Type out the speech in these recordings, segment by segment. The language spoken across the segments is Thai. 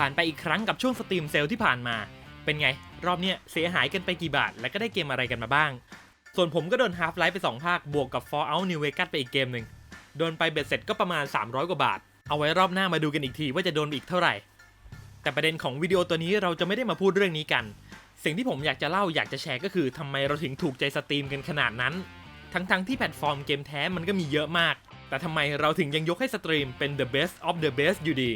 ผ่านไปอีกครั้งกับช่วงสตรีมเซลที่ผ่านมา เป็นไง รอบเนี้ยเสียหายกันไปกี่บาท และก็ได้เกมอะไรกันมาบ้าง ส่วนผมก็โดน Half Life ไป 2 ภาค บวกกับ Fallout New Vegas ไปอีกเกมหนึ่ง โดนไปเบ็ดเสร็จก็ประมาณ 300 กว่าบาท เอาไว้รอบหน้ามาดูกันอีกทีว่าจะโดนอีกเท่าไหร่ แต่ประเด็นของวิดีโอตัวนี้เราจะไม่ได้มาพูดเรื่องนี้กัน สิ่งที่ผมอยากจะเล่าอยากจะแชร์ก็คือทำไมเราถึงถูกใจสตรีมกันขนาดนั้น ทั้งๆที่แพลตฟอร์มเกมแท้มันก็มีเยอะมาก แต่ทำไมเราถึงยังยกให้สตรีมเป็น the best of the best อยู่ดี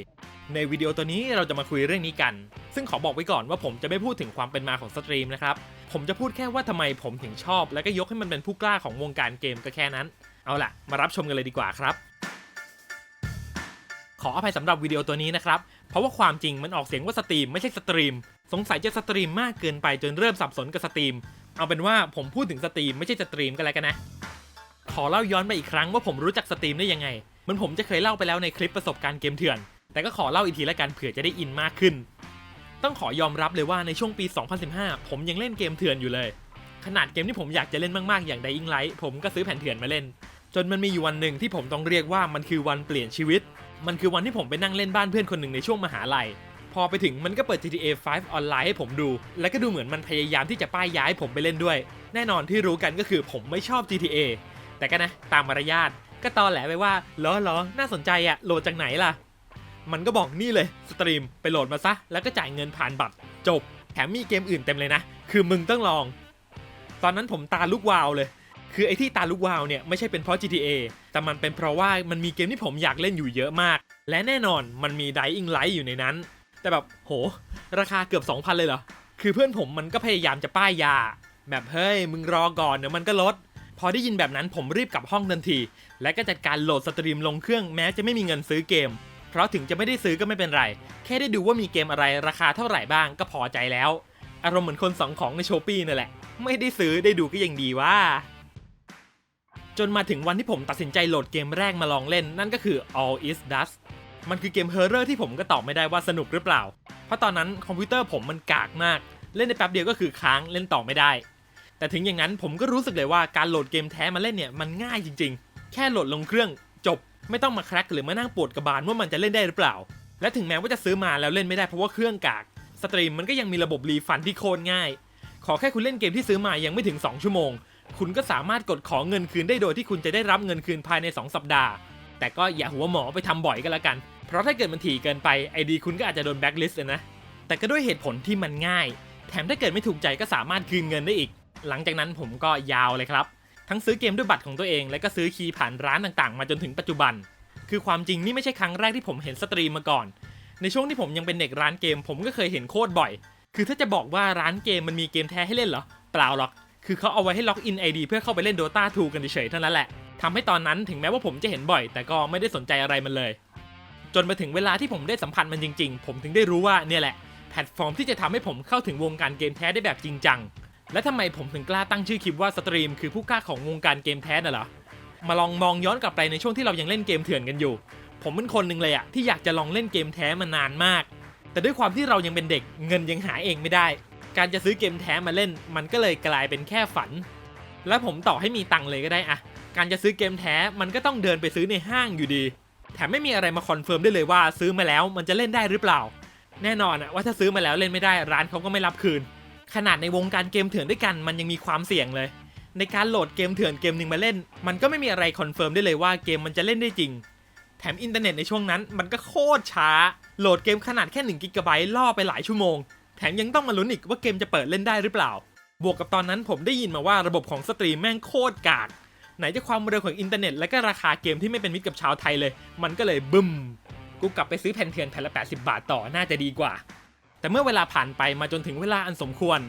ในวิดีโอตัวนี้เราจะมาคุยเรื่องนี้กัน ซึ่งขอบอกไว้ก่อนว่าผมจะไม่พูดถึงความเป็นมาของสตรีมนะครับ ผมจะพูดแค่ว่าทำไมผมถึงชอบ และก็ยกให้มันเป็นผู้กล้าของวงการเกมก็แค่นั้น เอาล่ะ มารับชมกันเลยดีกว่าครับ ขออภัยสำหรับวิดีโอตัวนี้นะครับ เพราะว่าความจริงมันออกเสียงว่าสตรีมไม่ใช่สตรีม สงสัยจะสตรีมมากเกินไปจนเริ่มสับสนกับสตรีม เอาเป็นว่าผมพูดถึงสตรีมไม่ใช่สตรีมกันแล้วกันนะ ขอเล่าย้อนไปอีกครั้งว่าผมรู้จักสตรีมได้ยังไง มันผมจะเคยเล่าไปแล้วในคลิปประสบการณ์เกมเถื่อน แต่ก็ขอเล่าอีกทีละกันเผื่อจะได้อินมากขึ้น ต้องขอยอมรับเลยว่าในช่วงปี 2015 ผมยังเล่นเกมเถื่อนอยู่เลย ขนาดเกมที่ผมอยากจะเล่นมากๆอย่าง Dying Light ผมก็ซื้อแผ่นเถื่อนมาเล่น จนมันมีอยู่วันหนึ่งที่ผมต้องเรียกว่ามันคือวันเปลี่ยนชีวิต มันคือวันที่ผมไปนั่งเล่นบ้านเพื่อนคนหนึ่งในช่วงมหาลัยพอไปถึงมันก็เปิด GTA 5 ออนไลน์ให้ผมดู และก็ดูเหมือนมันพยายามที่จะป้ายย้ายผมไปเล่นด้วย แน่นอนที่รู้กันก็คือผมไม่ชอบ GTA แต่ก็นะ ตามมารยาทก็ตอแหลไปว่าล้อล้อน่าสนใจอะโหลดจากไหนล่ะ มันก็บอกนี่เลยสตรีมไปโหลดมาซะ แล้วก็จ่ายเงินผ่านบัตรจบ แถมมีเกมอื่นเต็มเลยนะ คือมึงต้องลอง ตอนนั้นผมตาลุกวาวเลย คือไอ้ที่ตาลุกวาวเนี่ยไม่ใช่เป็นเพราะ GTA แต่มันเป็นเพราะว่ามันมีเกมที่ผมอยากเล่นอยู่เยอะมาก และแน่นอนมันมี Dying Light อยู่ในนั้น แต่แบบโห ราคาเกือบ 2,000 เลยเหรอ คือเพื่อนผมมันก็พยายามจะป้ายยา แบบเฮ้ยมึงรอก่อนเดี๋ยวมันก็ลดพอได้ยินแบบนั้นผมรีบกลับห้องทันที และก็จัดการโหลดสตรีมลงเครื่องแม้จะไม่มีเงินซื้อเกม เพราะถึงจะไม่ได้ซื้อก็ไม่เป็นไร แค่ได้ดูว่ามีเกมอะไรราคาเท่าไหร่บ้างก็พอใจแล้ว อารมณ์เหมือนคนสองของในโชปี้นั่นแหละ ไม่ได้ซื้อได้ดูก็ยังดีว่า จนมาถึงวันที่ผมตัดสินใจโหลดเกมแรกมาลองเล่นนั่นก็คือ All Is Dust มันคือเกมเฮอร์เรอร์ที่ผมก็ตอบไม่ได้ว่าสนุกหรือเปล่า เพราะตอนนั้นคอมพิวเตอร์ผมมันกากมาก เล่นในแป๊บเดียวก็คือค้างเล่นต่อไม่ได้ แต่ถึงอย่างนั้นผมก็รู้สึกเลยว่าการโหลดเกมแท้มาเล่นเนี่ยมันง่ายจริง ๆ แค่โหลดลงเครื่องจบ ไม่ต้องมาแคร็กหรือมานั่งปวดกระบาลว่ามันจะเล่นได้หรือเปล่า และถึงแม้ว่าจะซื้อมาแล้วเล่นไม่ได้เพราะว่าเครื่องกาก สตรีมมันก็ยังมีระบบรีฟันที่โคตรง่าย ขอแค่คุณเล่นเกมที่ซื้อมายังไม่ถึง 2 ชั่วโมง คุณก็สามารถกดขอเงินคืนได้โดยที่คุณจะได้รับเงินคืนภายใน 2 สัปดาห์ แต่ก็อย่าหัวหมอไปทำบ่อยก็แล้วกัน เพราะถ้าเกิดมันถี่เกินไปไอดีคุณก็อาจจะโดนแบ็คลิสต์นะ แต่ก็ด้วยเหตุผลที่มันง่าย แถมถ้าเกิดไม่ถูกใจก็สามารถคืนเงินได้อีก หลังจากนั้นผมก็ยาวเลยครับ ทั้งซื้อเกมด้วยบัตรของตัวเอง และก็ซื้อคีย์ผ่านร้านต่างๆ มาจนถึงปัจจุบัน คือความจริงนี่ไม่ใช่ครั้งแรกที่ผมเห็นสตรีมมาก่อน ในช่วงที่ผมยังเป็นเด็กร้านเกม ผมก็เคยเห็นโคตรบ่อย คือถ้าจะบอกว่าร้านเกมมันมีเกมแท้ให้เล่นเหรอ เปล่าหรอก คือเขาเอาไว้ให้ล็อกอิน ID เพื่อเข้าไปเล่น Dota 2 กันเฉยๆเท่านั้นแหละทำให้ตอนนั้นถึงแม้ว่าผมจะเห็นบ่อย แต่ก็ไม่ได้สนใจอะไรมันเลย จนมาถึงเวลาที่ผมได้สัมผัสมันจริง ๆ ผมถึงได้รู้ว่าเนี่ยแหละแพลตฟอร์มที่จะทำให้ผมเข้าถึงวงการเกมแท้ได้แบบจริงจัง และทำไมผมถึงกล้าตั้งชื่อคลิปว่าสตรีมคือผู้กล้าของวงการเกมแท้น่ะเหรอ มาลองมองย้อนกลับไปในช่วงที่เรายังเล่นเกมเถื่อนกันอยู่ ผมเป็นคนหนึ่งเลยอะที่อยากจะลองเล่นเกมแท้มานานมาก แต่ด้วยความที่เรายังเป็นเด็กเงินยังหาเองไม่ได้ การจะซื้อเกมแท้มาเล่น มันก็เลยกลายเป็นแค่ฝัน และผมต่อให้มีตังค์เลยก็ได้อะการจะซื้อเกมแท้มันก็ต้องเดินไปซื้อในห้างอยู่ดี แถมไม่มีอะไรมาคอนเฟิร์มได้เลยว่าซื้อมาแล้วมันจะเล่นได้หรือเปล่า แน่นอนอะว่าถ้าซื้อมาแล้วเล่นไม่ได้ร้านเขาก็ไม่รับคืน ขนาดในวงการเกมเถื่อนด้วยกันมันยังมีความเสี่ยงเลย ในการโหลดเกมเถื่อนเกมหนึ่งมาเล่น มันก็ไม่มีอะไรคอนเฟิร์มได้เลยว่าเกมมันจะเล่นได้จริง แถมอินเทอร์เน็ตในช่วงนั้นมันก็โคตรช้า โหลดเกมขนาดแค่1กิกะไบต์ล่อไปหลายชั่วโมง แถมยังต้องมาลุ้นอีกว่าเกมจะเปิดเล่นได้หรือเปล่า บวกกับตอนนั้นผมได้ยินมาว่าระบบของสตรีมแม่งโคตรกาก ไหนจะความเร็วของอินเทอร์เน็ตและก็ราคาเกมที่ไม่เป็นมิตรกับชาวไทยเลย มันก็เลยบึ้ม กูกลับไปซื้อแผ่นเถื่อนแผ่นละ 80 บาทต่อน่าจะดีกว่า แต่เมื่อเวลาผ่านไปมาจนถึงเวลาอันสมควร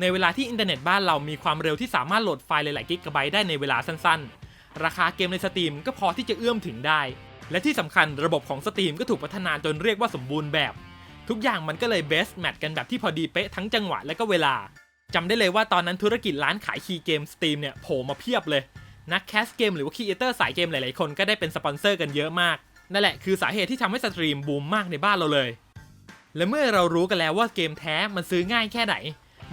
ในเวลาที่อินเทอร์เน็ตบ้านเรามีความเร็วที่สามารถโหลดไฟล์หลายๆกิกะไบต์ได้ในเวลาสั้นๆ ราคาเกมในสตรีมก็พอที่จะเอื้อมถึงได้ และที่สำคัญระบบของสตรีมก็ถูกพัฒนาจนเรียกว่าสมบูรณ์แบบ ทุกอย่างมันก็เลยเบสแมทกันแบบที่พอดีเป๊ะทั้งจังหวะและก็เวลาจำได้เลยว่าตอนนั้นธุรกิจร้านขายคีย์เกมสตรีมเนี่ยโผล่มาเพียบเลย นักแคสเกมหรือว่าครีเอเตอร์สายเกมหลายๆคนก็ได้เป็นสปอนเซอร์กันเยอะมากนั่นแหละคือสาเหตุที่ทำให้สตรีมบูมมากในบ้านเราเลย และเมื่อเรารู้กันแล้วว่าเกมแท้มันซื้อง่ายแค่ไหน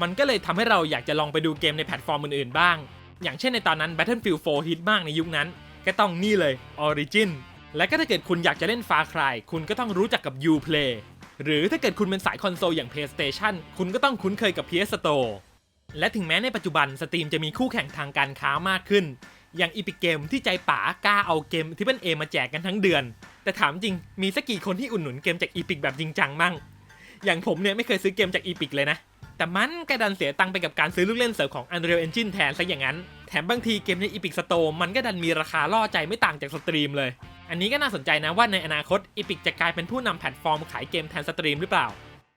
มันก็เลยทำให้เราอยากจะลองไปดูเกมในแพลตฟอร์มอื่นๆบ้าง อย่างเช่นในตอนนั้น Battlefield 4 ฮิตมากในยุคนั้น ก็ต้องนี่เลย Origin และก็ถ้าเกิดคุณอยากจะเล่น Far Cry คุณก็ต้องรู้จักกับ Uplay หรือถ้าเกิดคุณเป็นสายคอนโซลอย่าง PlayStation คุณก็ต้องคุ้นเคยกับ PS Store และถึงแม้ในปัจจุบันสตรีมจะมีคู่แข่งทางการค้ามากขึ้น อย่าง Epic Game ที่ใจป๋ากล้าเอาเกมที่เป็นเอมาแจกกันทั้งเดือน แต่ถามจริงมีสักกี่คนที่อุดหนุนเกมจาก Epic แบบจริงจังมั่ง อย่างผมเนี่ยไม่เคยซื้อเกมจาก Epic เลยนะ แต่มันกระดันเสียตังไปกับการซื้อลูกเล่นเสริมของ Unreal Engine แทนซะอย่างนั้น แถมบางทีเกมใน Epic Store มันก็ดันมีราคาล่อใจไม่ต่างจากสตรีมเลย อันนี้ก็น่าสนใจนะว่าในอนาคต Epic จะกลายเป็นผู้นำแพลตฟอร์มขายเกมแทนสตรีมหรือเปล่า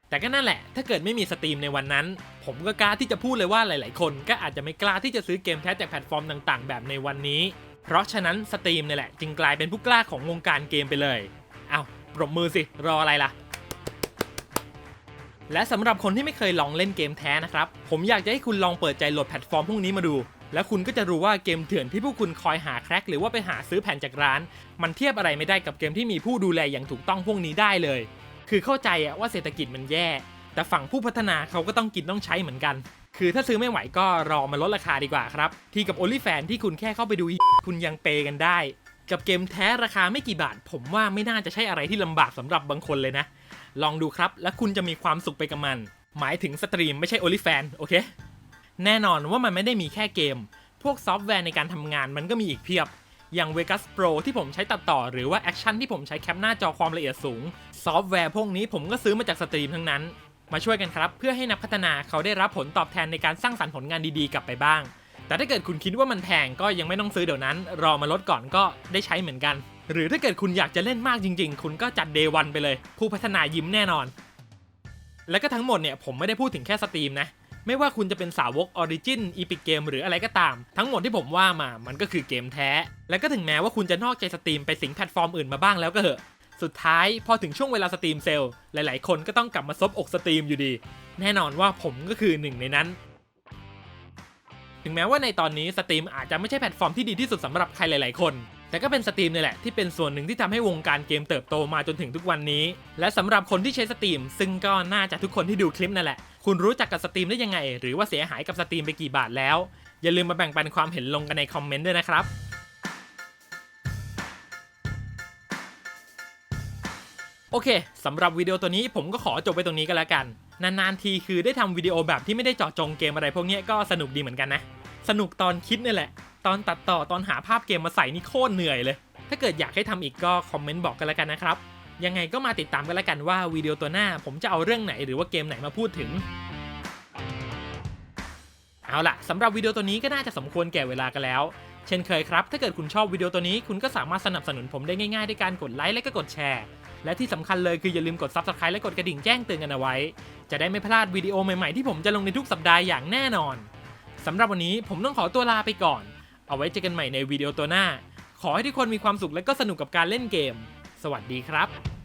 แต่ก็นั่นแหละ ถ้าเกิดไม่มีสตรีมในวันนั้น ผมก็กล้าที่จะพูดเลยว่าหลาย ๆ คน ก็อาจจะไม่กล้าที่จะซื้อเกมแท้จากแพลตฟอร์มต่าง ๆ แบบในวันนี้ เพราะฉะนั้นสตรีมนี่แหละ จึงกลายเป็นผู้กล้าของวงการเกมไปเลย เอาปรบมือสิรออะไรล่ะ และสำหรับคนที่ไม่เคยลองเล่นเกมแท้นะครับ ผมอยากจะให้คุณลองเปิดใจโหลดแพลตฟอร์มพวกนี้มาดู แล้วคุณก็จะรู้ว่าเกมเถื่อนที่พวกคุณคอยหาแคร็กหรือว่าไปหาซื้อแผ่นจากร้าน มันเทียบอะไรไม่ได้กับเกมที่มีผู้ดูแลอย่างถูกต้องพวกนี้ได้เลย คือเข้าใจว่าเศรษฐกิจมันแย่ แต่ฝั่งผู้พัฒนาเขาก็ต้องกินต้องใช้เหมือนกัน คือถ้าซื้อไม่ไหวก็รอมาลดราคาดีกว่าครับ ที่กับ OnlyFans ที่คุณแค่เข้าไปดูคุณยังเปย์กันได้ กับเกมแท้ราคาไม่กี่บาท ผมว่าไม่น่าจะใช่อะไรที่ลำบากสำหรับบางคนเลยนะ ลองดูครับ และคุณจะมีความสุขไปกับมัน หมายถึงสตรีมไม่ใช่ OnlyFan โอเค แน่นอนว่ามันไม่ได้มีแค่เกม พวกซอฟต์แวร์ในการทำงานมันก็มีอีกเพียบอย่าง Vegas Pro ที่ผมใช้ตัดต่อหรือว่า Action ที่ผมใช้แคปหน้าจอความละเอียดสูง ซอฟต์แวร์พวกนี้ผมก็ซื้อมาจากสตรีมทั้งนั้น มาช่วยกันครับ เพื่อให้นักพัฒนาเขาได้รับผลตอบแทนในการสร้างสรรค์ผลงานดีๆ กลับไปบ้าง แต่ถ้าเกิดคุณคิดว่ามันแพงก็ยังไม่ต้องซื้อเดี๋ยวนั้น รอมาลดก่อนก็ได้ใช้เหมือนกัน หรือถ้าเกิดคุณอยากจะเล่นมากจริง ๆ คุณก็จัด Day 1ไปเลย ผู้พัฒนายิ้มแน่นอน และก็ทั้งหมดเนี่ยผมไม่ได้พูดถึงแค่สตรีมนะไม่ว่าคุณจะเป็นสาวก Origin Epic Game หรืออะไรก็ตาม ทั้งหมดที่ผมว่ามามันก็คือเกมแท้ และก็ถึงแม้ว่าคุณจะนอกใจสตรีมไปสิงแพลตฟอร์มอื่นมาบ้างแล้วก็เหอะ สุดท้ายพอถึงช่วงเวลาสตรีมเซลล์หลายๆ คนก็ต้องกลับมาซบอกสตรีมอยู่ดี แน่นอนว่าผมก็คือหนึ่งในนั้น ถึงแม้ว่าในตอนนี้สตรีมอาจจะไม่ใช่แพลตฟอร์มที่ดีที่สุดสำหรับใครหลาย ๆ คน แต่ก็เป็นสตรีมนี่แหละที่เป็นส่วนหนึ่งที่ทำให้วงการเกมเติบโตมาจนถึงทุกวันนี้ และสำหรับคนที่ใช้สตรีม ซึ่งก็น่าจะทุกคนที่ดูคลิปนั่นแหละ คุณรู้จักกับสตรีมได้ยังไง หรือว่าเสียหายกับสตรีมไปกี่บาทแล้ว อย่าลืมมาแบ่งปันความเห็นลงกันในคอมเมนต์ด้วยนะครับ โอเคสำหรับวิดีโอตัวนี้ผมก็ขอจบไปตรงนี้ก็แล้วกัน นานๆทีคือได้ทำวิดีโอแบบที่ไม่ได้เจาะจงเกมอะไรพวกนี้ก็สนุกดีเหมือนกันนะ สนุกตอนคิดนี่แหละ ตอนตัดต่อตอนหาภาพเกมมาใส่นี่โคตรเหนื่อยเลย ถ้าเกิดอยากให้ทำอีกก็คอมเมนต์บอกกันแล้วกันนะครับ ยังไงก็มาติดตามกันแล้วกันว่าวิดีโอตัวหน้า ผมจะเอาเรื่องไหนหรือว่าเกมไหนมาพูดถึง เอาล่ะสำหรับวิดีโอตัวนี้ก็น่าจะสมควรแก่เวลากันแล้วเช่นเคยครับ ถ้าเกิดคุณชอบวิดีโอตัวนี้ คุณก็สามารถสนับสนุนผมได้ง่ายๆด้วยการกดไลค์และก็กดแชร์ และที่สำคัญเลยคืออย่าลืมกด Subscribe และกดกระดิ่งแจ้งเตือนกันเอาไว้ จะได้ไม่พลาดวิดีโอใหม่ๆที่ผมจะลงในทุกสัปดาห์อย่างแน่นอนสำหรับวันนี้ผมต้องขอตัวลาไปก่อน เอาไว้เจอกันใหม่ในวิดีโอตัวหน้า ขอให้ทุกคนมีความสุขและก็สนุกกับการเล่นเกม สวัสดีครับ